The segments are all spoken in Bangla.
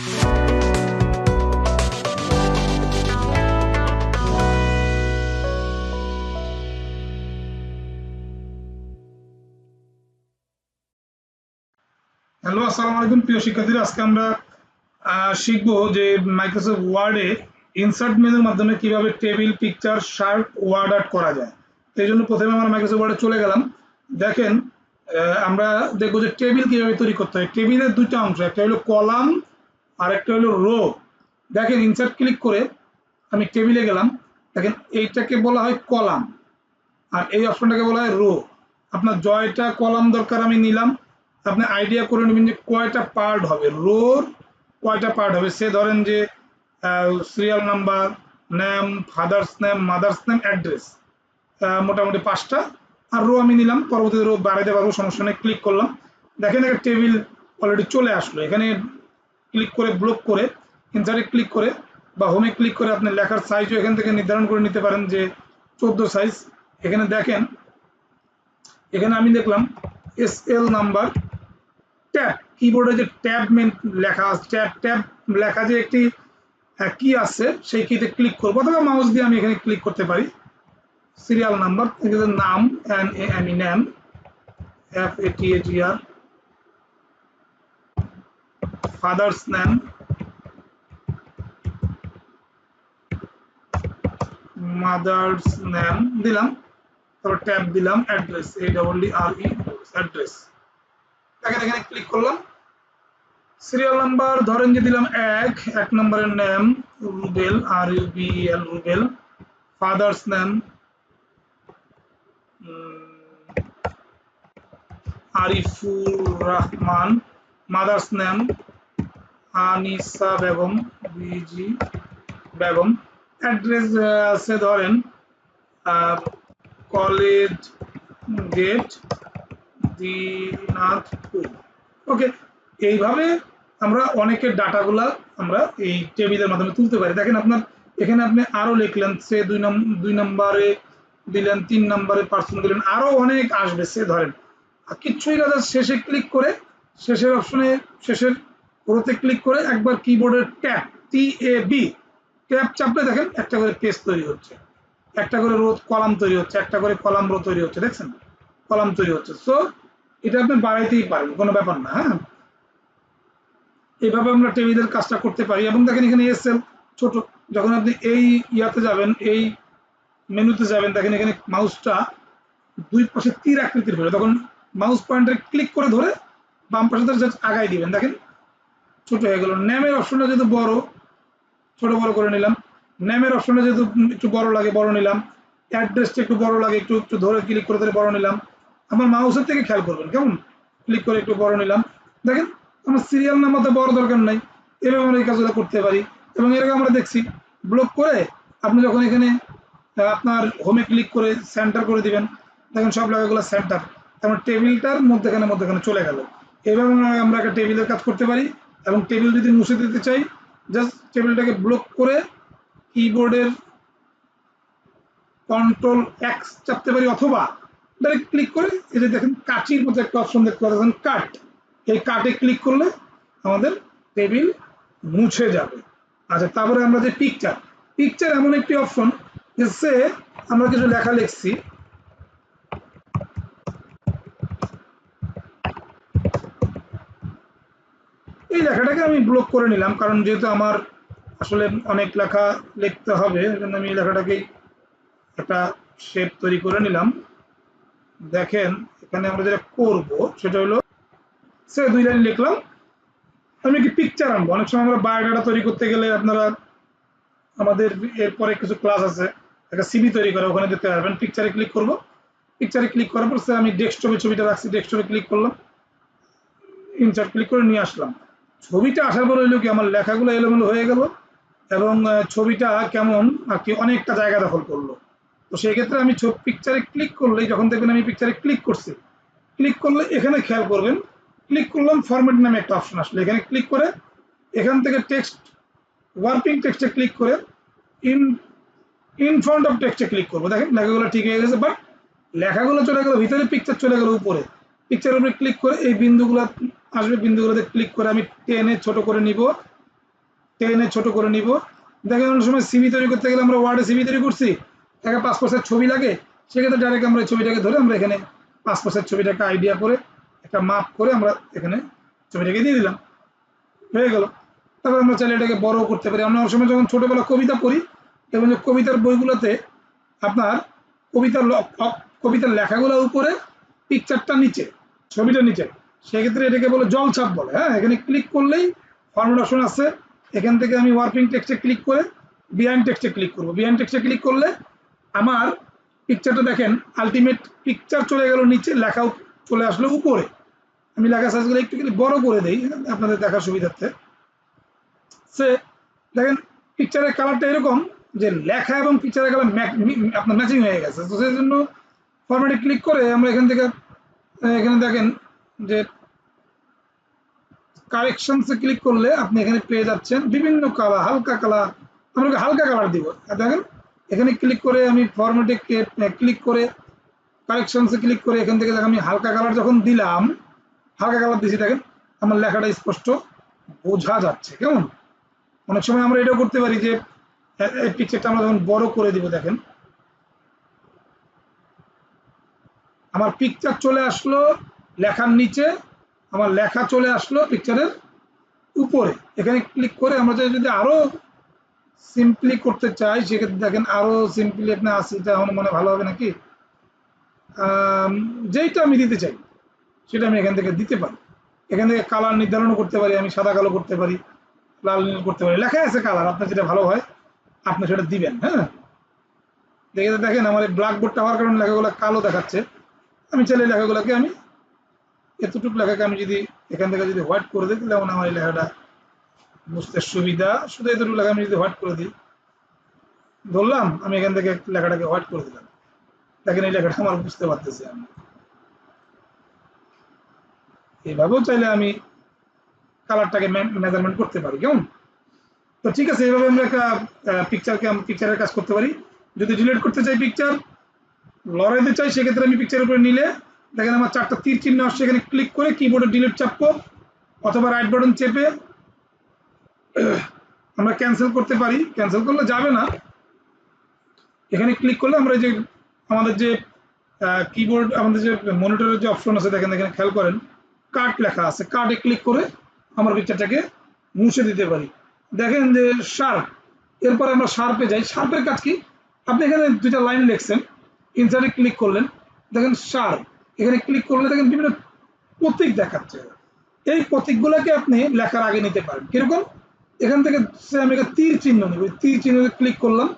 হ্যালো আসসালামু আলাইকুম প্রিয় শিক্ষার্থীরা। আজকে আমরা শিখব যে মাইক্রোসফট ওয়ার্ডে ইনসার্ট মেনুর মাধ্যমে কীভাবে table picture chart word art করা যায়। এই জন্য প্রথমে আমরা মাইক্রোসফট ওয়ার্ডে চলে গেলাম। দেখেন আমরা দেখব যে টেবিল কীভাবে তৈরি করতে হয়। টেবিলের দুইটা অংশ, একটা হলো কলাম আর একটা হলো রো দেখেন ইনসার্ট ক্লিক করে আমি টেবিলে গেলাম। দেখেন, এইটাকে বলা হয় কলাম। আর এই অপশনটাকে বলা হয় রো আপনার জয়টা কলাম দরকার আমি নিলাম। আপনি আইডিয়া করে নেবেন যে কয়টা পার্ট হবে। রোর কয়টা পার্ট হবে? সে ধরেন যে serial number name father's name mother's name address মোটামুটি পাঁচটা। আর রো আমি নিলাম। পরবর্তীতে রো বাড়াইতে পারব, সমস্যা নেই। ক্লিক করলাম। দেখেন, একটা টেবিল অলরেডি চলে আসলো। এখানে ক্লিক করে ব্লক করে ইনসার্টে ক্লিক করে বা হোমে ক্লিক করে আপনি লেখার সাইজও এখান থেকে নির্ধারণ করে নিতে পারেন যে চোদ্দ সাইজ এখানে দেখেন, এখানে আমি দেখলাম এস এল নাম্বার ট্যাব কিবোর্ডে যে ট্যাব মেন লেখা আছে ট্যাব ট্যাব লেখা যে একটি কি আছে, সেই কিতে ক্লিক করব অথবা মাউস দিয়ে আমি এখানে ক্লিক করতে পারি। সিরিয়াল নাম্বার নাম N A M E name F A T A G R father's name mother's name দিলাম। তারপর ট্যাব দিলাম address A double D R E address দেখেন এখানে ক্লিক করলাম। সিরিয়াল নাম্বার ধরেন যে দিলাম এক এক নম্বরের name Rubel R U B L Rubel father's name Arifur Rahman. Mother's name Anisa Begum, busy Begum. Address আছে ধরেন কলেজ গেট, দিনাজপুর। ওকে এইভাবে আমরা অনেকের ডাটাগুলা আমরা এই টেবিলের মাধ্যমে তুলতে পারি। দেখেন আপনার, এখানে আপনি আরও লিখলেন, সে দুই দুই নম্বরে দিলেন, তিন নম্বরে পার্সন দিলেন, আরও অনেক আসবে, সে ধরেন। কিচ্ছুই না শেষে ক্লিক করে শেষের অপশনে শেষের রোতে ক্লিক করে একবার কিবোর্ডের tab T A B tab চাপলে দেখেন একটা করে পেজ তৈরি হচ্ছে। একটা করে রো কলাম তৈরি হচ্ছে, একটা করে কলাম রো তৈরি হচ্ছে, দেখছেন? কলাম তৈরি হচ্ছে। সো এটা আপনি বাড়াইতেই পারেন, কোনো ব্যাপার না হ্যাঁ? এইভাবে আমরা টেবিলের কাজটা করতে পারি। এবং দেখেন এখানে এসএল ছোট, যখন আপনি এই ইয়াতে যাবেন, এই মেনুতে যাবেন, দেখেন এখানে মাউসটা দুই পাশে তীর আকৃতির হলো। তখন মাউস পয়েন্টার ক্লিক করে ধরে বাম পাশে জাস্ট আগাই দিবেন। দেখেন ছোট হয়ে গেল। নেমের অপশনটা যেহেতু বড়, ছোট বড় করে নিলাম। নেমের অপশনটা যেহেতু একটু বড় লাগে, বড় নিলাম। অ্যাড্রেসটা একটু বড় লাগে, একটু একটু ধরে ক্লিক করে ধরে বড় নিলাম। আমার মাউসের থেকে খেয়াল করবেন, কেমন? ক্লিক করে একটু বড় নিলাম। দেখেন, আমার সিরিয়াল নাম্বার তো বড় দরকার নাই। এভাবে আমরা এই কাজগুলো করতে পারি। এবং এরকম আমরা দেখছি ব্লক করে আপনি যখন এখানে আপনার হোমে ক্লিক করে সেন্টার করে দিবেন, দেখেন সব জায়গাগুলো সেন্টার তারপর টেবিলটার মধ্যেখানে মধ্যেখানে চলে গেল। এভাবে আমরা- আমরা একটা টেবিলের কাজ করতে পারি। এবং টেবিল যদি মুছে দিতে চাই জাস্ট টেবিলটাকে ব্লক করে কিবোর্ডের কন্ট্রোল এক্স চাপতে পারি অথবা ডাইরেক্ট ক্লিক করে এই যে দেখেন কাচির মধ্যে একটা অপশন দেখতে পাচ্ছেন কাট এই কাটে ক্লিক করলে আমাদের টেবিল মুছে যাবে। আচ্ছা তারপরে আমরা যে পিকচার পিকচার এমন একটি অপশন যে সে আমরা কিছু লেখা লিখছি এই লেখাটাকে আমি ব্লক করে নিলাম, কারণ যেহেতু আমার আসলে অনেক লেখা লিখতে হবে এই জন্য আমি লেখাটাকেই একটা শেপ তৈরি করে নিলাম। দেখেন, এখানে আমরা যেটা করব, সেটা হলো, সে দুই লাইন লিখলাম, আমি কি পিকচার আনব। অনেক সময় আমরা বায়োডাটা তৈরি করতে গেলে আপনারা আমাদের এরপরে কিছু ক্লাস আছে, একটা সিবি তৈরি করা, ওখানে দেখতে পারবেন। পিকচারে ক্লিক করব। পিকচারে ক্লিক করার পর সে আমি ডেস্কটপে ছবিটা রাখছি ডেস্কটপে ক্লিক করলাম। ইনসার্ট ক্লিক করে নিয়ে আসলাম। ছবিটা আসার পর হইল কি আমার লেখাগুলো এলোমেলো হয়ে গেল এবং ছবিটা কেমন আর কি অনেকটা জায়গা দখল করল। তো সেই ক্ষেত্রে আমি ছবি পিকচারে ক্লিক করলে যখন দেখবেন আমি পিকচারে ক্লিক করছি ক্লিক করলে এখানে খেয়াল করবেন ক্লিক করলাম ফরম্যাট নামে একটা অপশন আসলো। এখানে ক্লিক করে এখান থেকে টেক্সট ওয়ার্কিং টেক্সটে ক্লিক করে ইন ইন ফ্রন্ট অফ টেক্সটে ক্লিক করব। দেখেন লেখাগুলো ঠিক হয়ে গেছে বাট লেখাগুলো চলে গেল, ভিতরে পিকচার চলে গেল উপরে। পিকচারের উপরে ক্লিক করে এই বিন্দুগুলো আসবে বিন্দুগুলোতে ক্লিক করে আমি টেনে ছোট করে নিব। টেনে ছোট করে নিব। দেখেন অনেক সময় সিবি তৈরি করতে গেলে আমরা ওয়ার্ডে সিবি তৈরি করছি একটা পাসপোর্টের ছবি লাগে, সেক্ষেত্রে ডাইরেক্ট আমরা ছবিটাকে ধরে আমরা এখানে পাসপোর্টের ছবিটাকে আইডিয়া করে, একটা মাপ করে আমরা এখানে ছবিটাকে দিয়ে দিলাম। হয়ে গেল। তারপর আমরা চাইলে এটাকে বড় করতে পারি। আমরা অনেক সময় যখন ছোটবেলা কবিতা পড়ি এবং যে কবিতার বইগুলোতে আপনার কবিতার কবিতার লেখাগুলোর উপরে পিকচারটা নিচে, ছবিটা নিচে। সেক্ষেত্রে এটাকে বলে জলছাপ বলে হ্যাঁ? এখানে ক্লিক করলেই ফর্মেট অপশন আছে। এখান থেকে আমি ওয়ার্কিং টেক্সটে ক্লিক করে বিহাইন্ড টেক্সটে ক্লিক করব। বিহাইন্ড টেক্সটে ক্লিক করলে আমার পিকচারটা দেখেন আলটিমেট পিকচার চলে গেল নিচে লেখাও চলে আসলো উপরে। আমি লেখা সাইজগুলো একটু বড় করে দেই আপনাদের দেখার সুবিধার্থে। সে দেখেন পিকচারের কালারটা এরকম যে লেখা এবং পিকচারের কালার আপনার ম্যাচিং হয়ে গেছে। তো সেই জন্য ফরম্যাটে ক্লিক করে আমরা এখান থেকে, এখানে দেখেন যে কারেকশনসে ক্লিক করলে আপনি এখানে পেয়ে যাচ্ছেন বিভিন্ন কালার হালকা কালার আমরা হালকা কালার দিব। দেখেন, এখানে ক্লিক করে আমি ফরম্যাটে ক্লিক করে কারেকশনসে ক্লিক করে এখান থেকে দেখেন আমি হালকা কালার যখন দিলাম, হালকা কালার দিয়েছি দেখেন আমার লেখাটা স্পষ্ট বোঝা যাচ্ছে। কেমন? অনেক সময় আমরা এটাও করতে পারি যে এই পিকচারটা আমরা যখন বড় করে দিব, দেখেন। আমার পিকচার চলে আসলো লেখার নিচে আমার লেখা চলে আসলো পিকচারের উপরে। এখানে ক্লিক করে আমরা যদি যদি আরও সিম্পলি করতে চাই, সেক্ষেত্রে দেখেন আরও সিম্পলি আপনি আসিটা আমার মনে ভালো হবে নাকি? যেইটা আমি দিতে চাই, সেটা আমি এখান থেকে দিতে পারি। এখান থেকে কালার নির্ধারণ করতে পারি, আমি সাদা কালো করতে পারি, লাল নীল করতে পারি। লেখা আছে কালার আপনার যেটা ভালো হয়, আপনি সেটা দিবেন হ্যাঁ? দেখে দেখেন আমার এই ব্ল্যাকবোর্ডটা হওয়ার কারণে লেখাগুলো কালো দেখাচ্ছে। আমি চাইলে লেখাগুলোকে আমি এতটুকু লেখাকে আমি যদি এখান থেকে যদি হোয়াইট করে দিই, তাহলে আমার এই লেখাটা বুঝতে সুবিধা। শুধু এতটুকু লেখা আমি যদি হোয়াইট করে দিই, ধরলাম আমি এখান থেকে লেখাটাকে হোয়াইট করে দিলাম। দেখেন এই লেখাটা আমার বুঝতে পারতেছি আমি। এইভাবেও চাইলে আমি কালারটাকে মেজারমেন্ট করতে পারি, কেমন? তো ঠিক আছে, এইভাবে আমরা একটা পিকচারকে আমি পিকচারের কাজ করতে পারি। যদি ডিলিট করতে চাই পিকচার লড়াইতে চাই, সেক্ষেত্রে আমি পিকচারের উপরে নিলে দেখেন আমার চারটা তীর চিহ্ন আসছে, এখানে ক্লিক করে কিবোর্ডে ডিলিট চাপবো অথবা রাইট বাটন চেপে, আমরা ক্যান্সেল করতে পারি। ক্যান্সেল করলে যাবে না। এখানে ক্লিক করলে আমরা যে আমাদের যে কিবোর্ড আমাদের যে মনিটরের যে অপশন আছে, দেখেন এখানে খেয়াল করেন কার্ড লেখা আছে। কার্ডে ক্লিক করে আমার পিকচারটাকে মুছে দিতে পারি। দেখেন যে শার্প এরপর আমরা শার্পে যাই। শার্পের কাজ কি? আপনি এখানে দুইটা লাইন লিখছেন ইনসার্টে ক্লিক করলেন। দেখেন শার্প এখানে ক্লিক করলে দেখেন বিভিন্ন প্রতীক দেখাচ্ছে। এই প্রতীকগুলোকে আপনি লেখার আগে নিতে পারেন। কীরকম? এখান থেকে আমি একটা তীর চিহ্ন নেব। তীর চিহ্নে ক্লিক করলাম।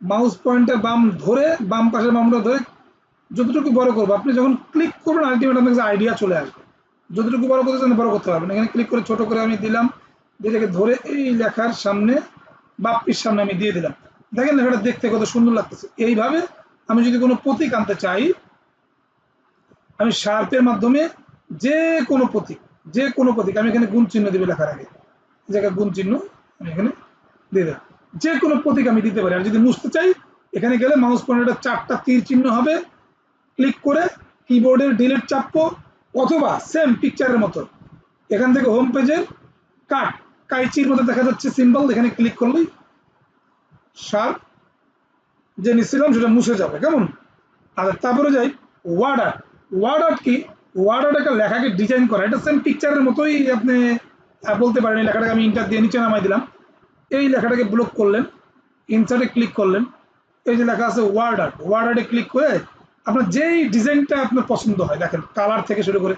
মাউস পয়েন্টটা বাম ধরে, বাম পাশের বামটা ধরে যতটুকু বড় করব, আপনি যখন ক্লিক করবেন আলটিমেট আপনার কাছে আইডিয়া চলে আসবে। যতটুকু বড় করতে চান বড় করতে পারবেন। এখানে ক্লিক করে ছোট করে আমি দিলাম। এটাকে ধরে এই লেখার সামনে, বাপ্পির সামনে আমি দিয়ে দিলাম। দেখেন লেখাটা দেখতে কত সুন্দর লাগতেছে। এইভাবে আমি যদি কোনো প্রতীক আনতে চাই আমি শার্পের মাধ্যমে যে কোনো প্রতীক, যে কোনো প্রতীক, আমি এখানে গুণ চিহ্ন দিবে লেখার আগে। জায়গায় গুণ চিহ্ন আমি এখানে দিয়ে দিলাম যে কোনো প্রতীক আমি দিতে পারি। আর যদি মুছতে চাই, এখানে গেলে মাউস পয়েন্টারটা চারটা তীর চিহ্ন হবে। ক্লিক করে কিবোর্ডের ডিলিট চাপবো, অথবা সেম পিকচারের মতো। এখান থেকে হোম পেজের কাট কাইচির মতো দেখা যাচ্ছে সিম্বল এখানে ক্লিক করলেই শার্প যে নিচ্ছিলাম সেটা মুছে যাবে। কেমন? আর তারপরে যাই ওয়ার্ড আর্ট ওয়ার্ড আর্ট কি? ওয়ার্ড আর্ট একটা লেখাকে ডিজাইন করা। এটা সেম পিকচারের মতোই আপনি বলতে পারেন, এই লেখাটাকে আমি ইন্টার দিয়ে নিচে নামাই দিলাম। এই লেখাটাকে ব্লক করলেন ইনসার্টে ক্লিক করলেন। এই যে লেখা আছে ওয়ার্ড আর্ট ওয়ার্ড আর্টে ক্লিক করে আপনার যেই ডিজাইনটা আপনার পছন্দ হয়, দেখেন কালার থেকে শুরু করে।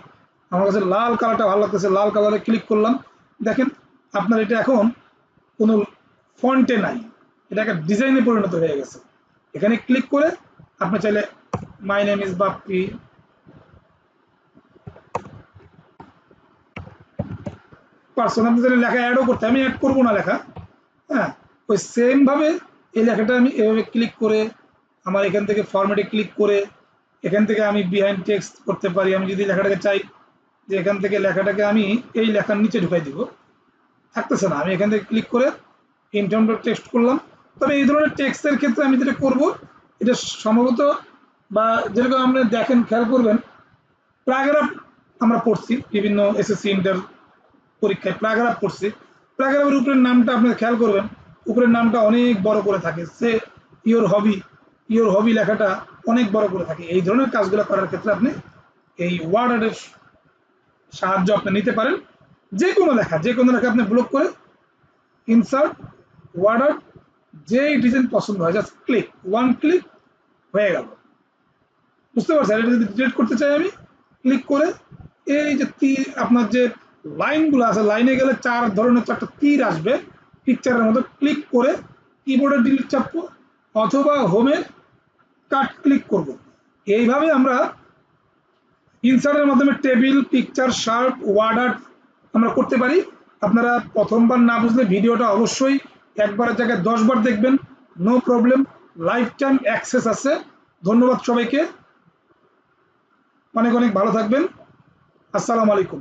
আমার কাছে লাল কালারটা ভালো লাগতেছে, লাল কালারে ক্লিক করলাম। দেখেন, আপনার এটা এখন কোনো ফন্টে নাই। এটা একটা ডিজাইনে পরিণত হয়ে গেছে। এখানে ক্লিক করে আপনি চাইলে my name is Bappi person আপনি লেখা অ্যাডও করতে আমি অ্যাড করব না লেখা। হ্যাঁ ওই সেমভাবে এই লেখাটা আমি এভাবে ক্লিক করে আমার এখান থেকে ফরম্যাটে ক্লিক করে এখান থেকে আমি বিহাইন্ড টেক্সট করতে পারি। আমি যদি লেখাটাকে চাই যে এখান থেকে লেখাটাকে আমি এই লেখার নিচে ঢুকাই দিব। থাকতেছে না। আমি এখান থেকে ক্লিক করে ইন্টারনেট টেক্সট করলাম। তবে এই ধরনের টেক্সটের ক্ষেত্রে আমি যেটা করব, এটা সম্ভবত বা যেরকম আপনি দেখেন, খেয়াল করবেন প্যারাগ্রাফ আমরা পড়ছি বিভিন্ন এসএসসি ইন্টার পরীক্ষায় প্যারাগ্রাফ পড়ছি প্যারাগ্রাফের উপরের নামটা আপনি খেয়াল করবেন, উপরের নামটা অনেক বড় করে থাকে। সে ইওর হবি ইওর হবি লেখাটা অনেক বড় করে থাকে। এই ধরনের কাজগুলো করার ক্ষেত্রে আপনি এই ওয়ার্ড আর্টের সাহায্য আপনি নিতে পারেন। যে কোনো লেখা, যে কোনো লেখা আপনি ব্লক করে ইনসার্ট ওয়ার্ড আর্ট যে ডিজাইন পছন্দ হয় জাস্ট ক্লিক ওয়ান ক্লিক হয়ে গেল। বুঝতে পারছেন? এটা যদি ডিলিট করতে চাই আমি ক্লিক করে এই যে আপনার যে লাইনগুলো আছে, লাইনে গেলে চার ধরনের চারটা তীর আসবে। পিকচারের মতো ক্লিক করে কিবোর্ডে ডিলিট চাপবো অথবা হোমে কাট ক্লিক করব। এইভাবে আমরা ইনসার্টের মাধ্যমে table picture chart word art আমরা করতে পারি। আপনারা প্রথমবার না বুঝলে ভিডিওটা অবশ্যই একবারের জায়গায় দশবার দেখবেন। No problem life time access আছে। ধন্যবাদ সবাইকে। অনেক অনেক ভালো থাকবেন। আসসালামু আলাইকুম।